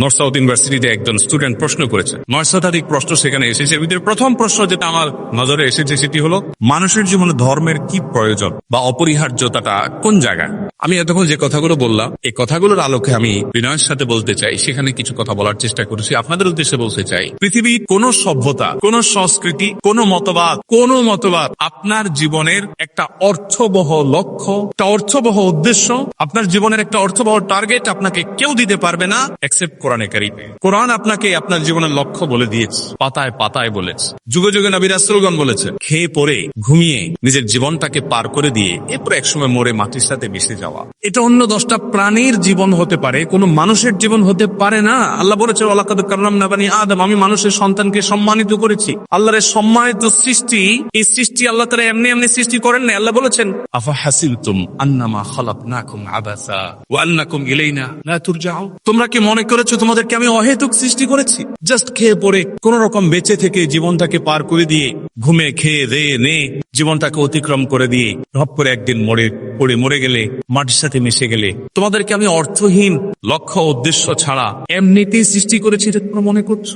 North south ইউনিভার্সিটিতে একজন student প্রশ্ন করেছে। নয় শতাধিক প্রশ্ন সেখানে এসেছে। ভিতরে প্রথম প্রশ্ন যেটা আমার নজরে এসেছে সেটি হলো, মানুষের জীবনে ধর্মের কি প্রয়োজন বা অপরিহার্যতাটা কোন জায়গায়? আমি এতক্ষণ যে কথাগুলো বললাম, এই কথাগুলোর আলোকে আমি বিনয়ের সাথে বলতে চাই। সেখানে কিছু কথা বলার চেষ্টা করেছি, আপনাদের উদ্দেশ্যে বলতে চাই। পৃথিবীর কোন সভ্যতা, কোন সংস্কৃতি, কোন মতবাদ কোন মতবাদ আপনার জীবনের একটা অর্থবহ লক্ষ্য, একটা অর্থবহ উদ্দেশ্য, আপনার জীবনের একটা অর্থবহ টার্গেট আপনাকে কেউ দিতে পারবে না এক্সেপ্ট কোরআনে কারিমে। কোরআন আপনাকে আপনার জীবনের লক্ষ্য বলে দিয়েছে, পাতায় পাতায় বলেছে। যুগে যুগে নবী রাসূলগণ বলেছে, খেয়ে পরে ঘুমিয়ে নিজের জীবনটাকে পার করে দিয়ে, এরপর একসময় মরে মাটির সাথে মিশে যাওয়া এটা অন্য দশটা প্রাণীর জীবন হতে পারে কোনো মানুষের জীবন হতে পারে না। আল্লাহ বলেছে ওলাকাদ কারলাম নাবানি আদম আমি মানুষের সন্তানকে সম্মানিত করেছি। আল্লাহর এই সম্মানিত সৃষ্টি এই সৃষ্টি আল্লাহ তারা এমনি এমনি সৃষ্টি করেন না আল্লাহ বলেছেন আফা হাসিলতুম আন্নামা খালাকনাকুম আবাসা ওয়া আন্নাকুম ইলাইনা লা তুরজাউ তোমরা কি মনে করেছ তোমাদেরকে আমি অহেতুক সৃষ্টি করেছি? জাস্ট খেয়ে পরে কোন রকম বেঁচে থেকে জীবনটাকে পার করে দিয়ে ঘুমে খেয়ে রে নে জীবনটাকে অতিক্রম করে দিয়ে ধপ করে একদিন মরে পড়ে মরে গেলে, মাটির সাথে মিশে গেলে, তোমাদেরকে আমি অর্থহীন লক্ষ্য উদ্দেশ্য ছাড়া এমনিতেই সৃষ্টি করেছি তোমরা মনে করছ?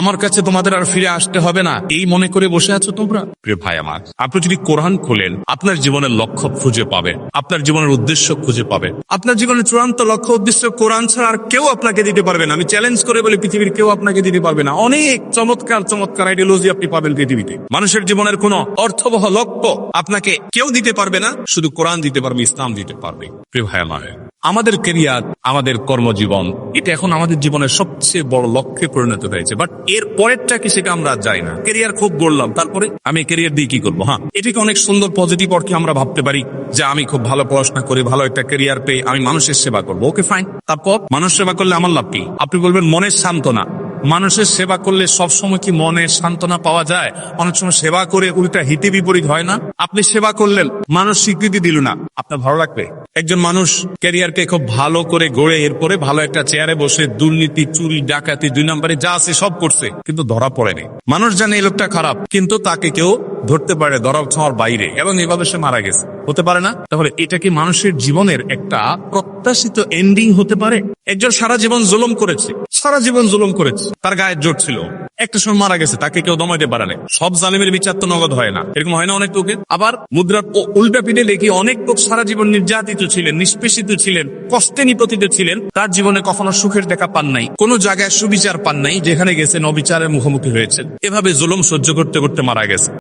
আমার কাছে তোমাদের আর ফিরে আসতে হবে না। এই মনে করে বসে আছো তোমরা? প্রিয় ভাই আমার, আপনি যদি কোরআন খোলেন, আপনার জীবনের লক্ষ্য খুঁজে পাবেন, আপনার জীবনের উদ্দেশ্য খুঁজে পাবেন। আপনার জীবনের চূড়ান্ত লক্ষ্য, উদ্দেশ্য কোরআন ছাড়া আর কেউ আপনাকে দিতে পারবে না। আমি চ্যালেঞ্জ করে বলি, পৃথিবীর কেউ আপনাকে দিতে পারবে না। অনেক চমৎকার চমৎকার আইডিওলজি আপনি পাবেন পৃথিবীতে। মানুষের জীবনের কোন অর্থবহ লক্ষ্য আপনাকে কেউ দিতে পারবে না, শুধু কোরআন দিতে পারবে ইসলাম দিতে পারবে। আমাদের কেরিয়ার আমাদের কর্মজীবন, এটা এখন আমাদের জীবনের সবচেয়ে বড় লক্ষ্যে পরিণত হয়েছে। বাট এর পরেরটা কি সেটা আমরা যাই না। কেরিয়ার খুব গড়লাম, তারপরে আমি কেরিয়ার দিয়ে কি করব হ্যাঁ? এটাকে অনেক সুন্দর পজিটিভ অর্থে আমরা ভাবতে পারি যে আমি খুব ভালো পড়াশোনা করে ভালো একটা কেরিয়ার পেয়ে আমি মানুষের সেবা করব। ওকে ফাইন তারপর মানুষ সেবা করলে আমার লাভ কি? আপনি বলবেন, মনের সান্ত্বনা মানুষের সেবা করলে সব সময় কি মনে সান্ত্বনা পাওয়া যায়? অনেক সময় সেবা করে উল্টা হিতে বিপরীত হয় না? আপনি সেবা করলেন, মানুষ স্বীকৃতি দিল না। আপনার ভালো লাগবে? একজন মানুষ ক্যারিয়ারকে খুব ভালো করে গড়ে এরপরে ভালো একটা চেয়ারে বসে দুর্নীতি, চুরি, ডাকাতি, দুই নম্বরে যা আছে সব করছে, কিন্তু ধরা পড়েনি। মানুষ জানে এই লোকটা খারাপ, কিন্তু তাকে কেউ ধরতে পারে, ধরা ছোঁয়ার বাইরে, এবং এভাবে সে মারা গেছে। হতে পারে না? তাহলে এটা কি মানুষের জীবনের একটা প্রত্যাশিত এন্ডিং হতে পারে? একজন সারা জীবন জুলুম করেছে। সারা জীবন জুলুম করেছে। তার গায়ের জোর ছিল। একটা সময় মারা গেছে, তাকে কেউ দমাইতে পারে না সব জালিমের বিচার তো নগদ হয় না। এরকম হয় না অনেক লোকের আবার মুদ্রার উল্টা পিঠে দেখি অনেক লোক সারা জীবন নির্যাতিত ছিলেন, নিষ্পেষিত ছিলেন, কষ্টে নিপতিত ছিলেন। তার জীবনে কখনো সুখের দেখা পান নাই। কোন জায়গায় সুবিচার পান নাই। যেখানে গেছেন অবিচারের মুখোমুখি হয়েছেন। এভাবে জুলুম সহ্য করতে করতে মারা গেছে